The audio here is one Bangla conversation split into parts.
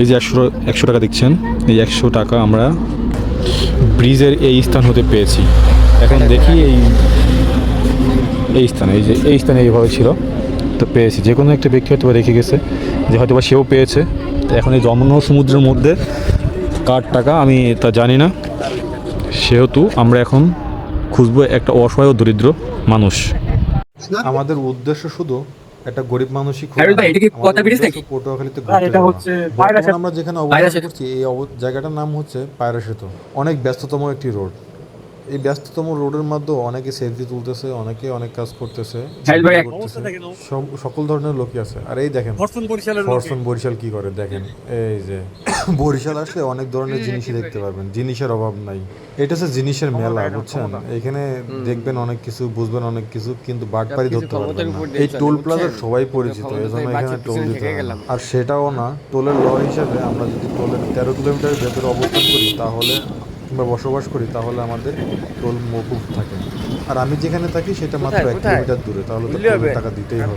এই যে একশো একশো টাকা দেখছেন, এই একশো টাকা আমরা ব্রিজের এই স্থান হতে পেয়েছি এখন দেখি এই এই স্থানে, এই যে এই স্থানে এইভাবে ছিল, তো পেয়েছি। যে কোনো একটা ব্যক্তি হয়তো রেখে গেছে, যে হয়তো সেও পেয়েছে। এখন এই যমুনা সমুদ্রের মধ্যে কার টাকা আমি তা জানি না। সেহেতু আমরা এখন খুঁজবো একটা অসহায় ও দরিদ্র মানুষ। আমাদের উদ্দেশ্য শুধু একটা গরিব মানুষই খুব আরে এটা কি কথা ব্রিজ উদ্দেশ্য নাকি? পটুয়াখালীতে ঘুরতে এটা হচ্ছে পায়রা সেতু। আমরা যেখানে অবস্থান করছি এই জায়গাটার নাম হচ্ছে পায়রা সেতু অনেক ব্যস্ততম একটি রোড এই ব্যস্ততম রোডের মধ্যে অনেকে সেলফি তুলতেছে অনেকে অনেক কাজ করতেছে। সব- সকল ধরনের লোকই আছে। আর এই দেখেন ফরসন বরিশাল কি করে দেখেন এই যে। বরিশাল আসলে অনেক ধরনের জিনিসই দেখতে পারবেন জিনিসের অভাব নাই। এটা হচ্ছে জিনিসের মেলা বুঝছেন? এখানে দেখবেন অনেক কিছু বুঝবেন অনেক কিছু কিন্তু বাটপারি ধরতে পারবেন না। এই টোল প্লাজার সবাই পরিচিত এজন্য এখানে টোল দিতে হয়। আর সেটাও না টোলের ল হিসাবে আমরা যদি টোলের তেরো কিলোমিটারের ভেতরে অবস্থান করি তাহলে কিংবা বসবাস করি তাহলে আমাদের টোল মকুব থাকে। আর আমি যেখানে থাকি সেটা মাত্র এক কিলোমিটার দূরে তাহলে তো টাকা দিতেই হবে।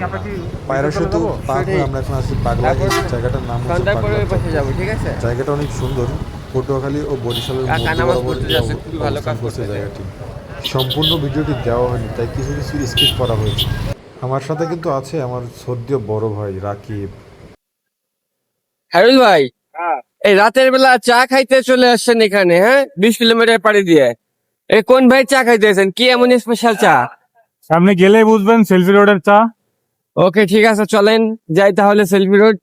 পায়রা সেতু পার হয়ে আমরা এখন আছি পাগলা জায়গাটার নাম হচ্ছে জায়গাটা অনেক সুন্দর। পটুয়াখালী ও বরিশালের মধ্যে। জায়গাটি। সম্পূর্ণ ভিডিওটি দেওয়া হয়নি তাই কিছু কিছু স্কিপ করা হয়েছে। আমার সাথে কিন্তু আছে আমার সদ্য বড় ভাই রাকিব। হ্যারুল ভাই। হ্যাঁ। এই রাতের বেলা চা খাইতে চলে আসছেন এখানে হ্যাঁ? বিশ কিলোমিটার পাড়ি দিয়ে। এই কোন ভাই চা খাইতেছেন কি এমন স্পেশাল চা? সামনে গেলে বুঝবেন সেলফি রোডের চা। ওকে ঠিক আছে চলেন। যাই তাহলে সেলফি রোড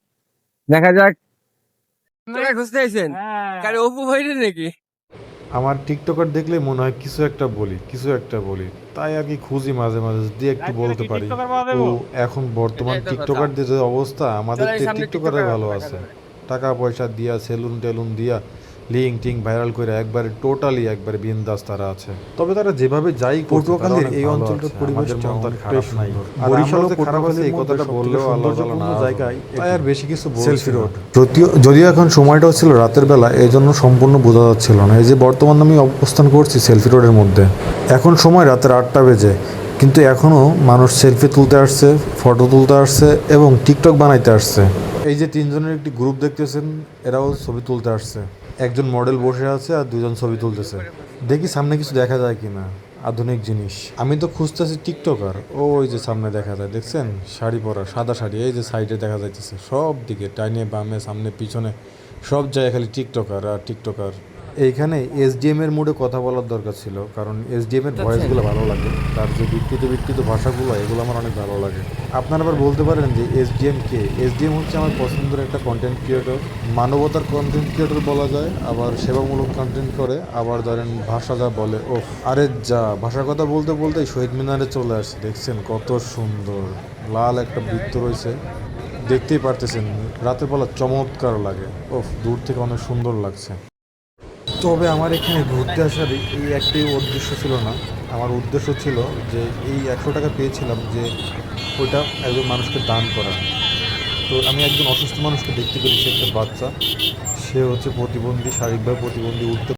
দেখা যাক। আপনারা খুঁজতে আইছেন? কারে অপু ভাই নাকি? আমার টিকটকার দেখলে মনে হয় কিছু একটা বলি কিছু একটা বলি। তাই আর কি খুঁজি মাঝে মাঝে যদি একটু বলতে পারি। ও এখন বর্তমান তো টিকটকারদের যে অবস্থা আমাদের তো টিকটকাররা টিকটকার ভালো আছে। টাকা পয়সা দিয়া সেলুন টেলুন দিয়া লিঙ্ক টিং ভাইরাল করে একবারে টোটালি একবারে বিন্দাস তারা আছে। তবে তারা যেভাবে যাই পটুয়াখালীর এই অঞ্চলটার পরিবেশটা খারাপ নাই। বরিশালও খারাপ আছে এই কথাটা বললেও সৌন্দর্যপূর্ণ জায়গায় তাই আর বেশি কিছু সেলফি রোড যদিও যদিও এখন সময়টা ছিল রাতের বেলা এই জন্য সম্পূর্ণ বোঝা যাচ্ছিল না। এই যে বর্তমান আমি অবস্থান করছি সেলফি রোডের মধ্যে এখন সময় রাতের আটটা বেজে কিন্তু এখনও মানুষ সেলফি তুলতে আসছে ফটো তুলতে আসছে এবং টিকটক বানাইতে আসছে। এই যে তিনজনের একটি গ্রুপ দেখতেছেন, এরাও ছবি তুলতে আসছে। একজন মডেল বসে আছে আর দুজন ছবি তুলতেছে। দেখি সামনে কিছু দেখা যায় কিনা, আধুনিক জিনিস। আমি তো খুঁজতেছি টিকটকার ও ওই যে সামনে দেখা যায়, দেখছেন? শাড়ি পরা, সাদা শাড়ি, এই যে সাইডে দেখা যাইতেছে সব দিকে টাইনে বামে, সামনে, পিছনে, সব জায়গায় খালি টিকটকার আর টিকটকার এইখানে এসডিএম এর মোডে কথা বলার দরকার ছিল কারণ এসডিএম এর ভয়েসগুলো ভালো লাগে। তার যে বিকৃত বিকৃত ভাষাগুলো এগুলো আমার অনেক ভালো লাগে। আপনারা আবার বলতে পারেন যে এসডিএম কে? এসডিএম হচ্ছে আমার পছন্দের একটা কন্টেন্ট ক্রিয়েটর মানবতার কন্টেন্ট ক্রিয়েটর বলা যায় আবার সেবামূলক কন্টেন্ট করে আবার ধরেন ভাষা যা বলে ও আরে যা ভাষার কথা বলতে বলতে শহীদ মিনারে চলে আসছে। দেখছেন কত সুন্দর লাল একটা বৃত্ত রয়েছে। দেখতেই পারতেছেন রাতের বেলা চমৎকার লাগে। ও দূর থেকে অনেক সুন্দর লাগছে। তবে আমার এখানে ঘুরতে আসার এই একটি উদ্দেশ্য ছিল না। আমার উদ্দেশ্য ছিল যে এই একশো টাকা পেয়েছিলাম যে ওইটা একজন মানুষকে দান করা। তো আমি একজন অসুস্থ মানুষকে দেখতে পেরেছি একটা বাচ্চা। সে হচ্ছে প্রতিবন্ধী, শারীরিকভাবে প্রতিবন্ধী, উঠতে